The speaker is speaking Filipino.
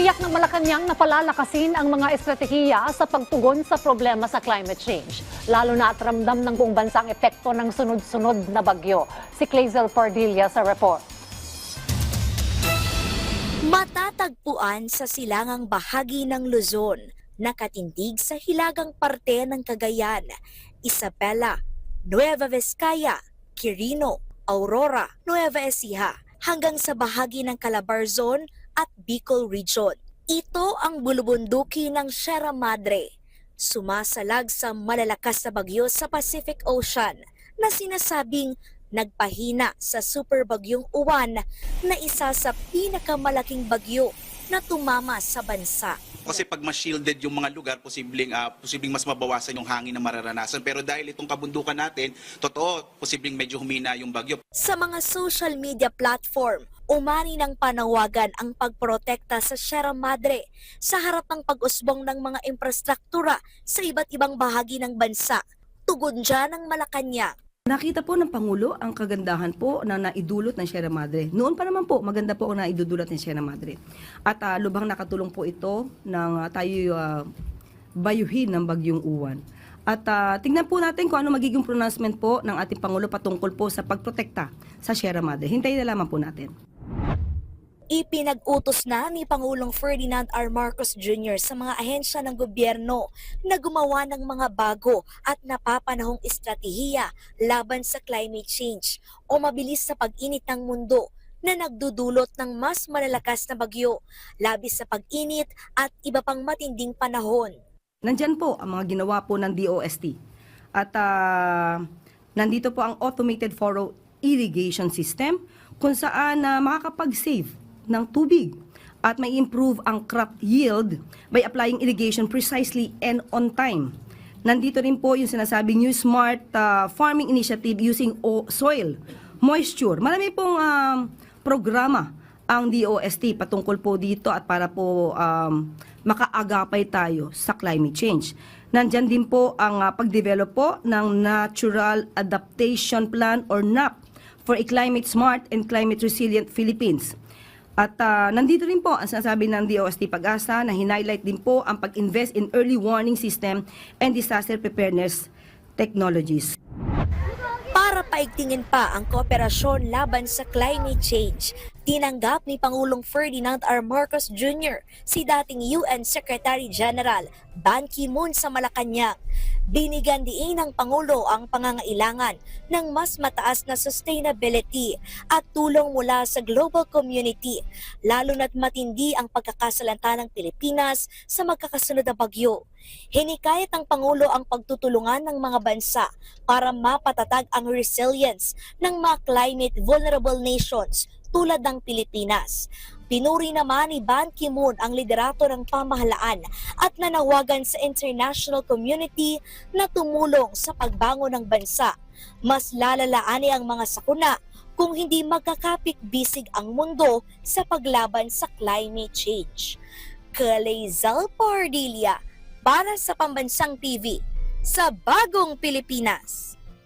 Tiniyak ng Malacanang na palalakasin ang mga estratehiya sa pagtugon sa problema sa climate change. Lalo na at ramdam ng buong bansa ang epekto ng sunod-sunod na bagyo. Si Clazel Pardilla sa report. Matatagpuan sa silangang bahagi ng Luzon, nakatindig sa hilagang parte ng Cagayan, Isabela, Nueva Vizcaya, Quirino, Aurora, Nueva Ecija, hanggang sa bahagi ng Calabarzon at Bicol Region. Ito ang bulubunduki ng Sierra Madre, sumasalag sa malalakas na bagyo sa Pacific Ocean na sinasabing nagpahina sa superbagyong uwan na isa sa pinakamalaking bagyo na tumama sa bansa. Kasi pag mas shielded yung mga lugar, posibleng, ah, posibleng mas mabawasan yung hangin na mararanasan. Pero dahil itong kabundukan natin, totoo, posibleng medyo humina yung bagyo. Sa mga social media platform, umani ng panawagan ang pagprotekta sa Sierra Madre sa harap ng pag-usbong ng mga infrastruktura sa iba't ibang bahagi ng bansa. Tugon dyan ang Malacanang. Nakita po ng Pangulo ang kagandahan po na naidulot ng Sierra Madre. Noon pa naman po, maganda po ang naidudulot ng Sierra Madre. At ah, lubhang nakatulong po ito ng ah, tayo ah, bayuhin ng bagyong uwan. At ah, tingnan po natin kung ano magiging pronouncement po ng ating Pangulo patungkol po sa pagprotekta sa Sierra Madre. Hintayin na lamang po natin. Ipinag-utos na ni Pangulong Ferdinand R. Marcos Jr. sa mga ahensya ng gobyerno na gumawa ng mga bago at napapanahong estratehiya laban sa climate change o mabilis sa pag-init ng mundo na nagdudulot ng mas malalakas na bagyo, labis sa pag-init at iba pang matinding panahon. Nandyan po ang mga ginawa po ng DOST. At ah, nandito po ang automated furrow irrigation system kung saan na makakapag-save ng tubig at may improve ang crop yield by applying irrigation precisely and on time. Nandito rin po yung sinasabing new smart ah, farming initiative using o- soil moisture. Marami pong um, programa ang DOST patungkol po dito at para po um, makaagapay tayo sa climate change. Nandyan din po ang uh, pag-develop po ng Natural Adaptation Plan or NAP for a Climate Smart and Climate Resilient Philippines. At ah, nandito rin po ang sinasabi ng DOST Pag-asa na hinighlight din po ang pag-invest in early warning system and disaster preparedness technologies. Para paigtingin pa ang kooperasyon laban sa climate change, tinanggap ni Pangulong Ferdinand R. Marcos Jr. si dating UN Secretary General Ban Ki-moon sa Malacanang. Binigyan diin ng Pangulo ang pangangailangan ng mas mataas na sustainability at tulong mula sa global community, lalo na't matindi ang pagkakasalanta ng Pilipinas sa magkakasunod na bagyo. Hinikayat ng Pangulo ang pagtutulungan ng mga bansa para mapatatag ang resilience ng mga climate vulnerable nations tulad ng Pilipinas. Pinuri naman ni Ban Ki-moon ang liderato ng pamahalaan at nanawagan sa international community na tumulong sa pagbangon ng bansa. Mas lalalaani ang mga sakuna kung hindi magkakapik-bisig ang mundo sa paglaban sa climate change. Kalezal Pardilia para sa Pambansang TV sa Bagong Pilipinas.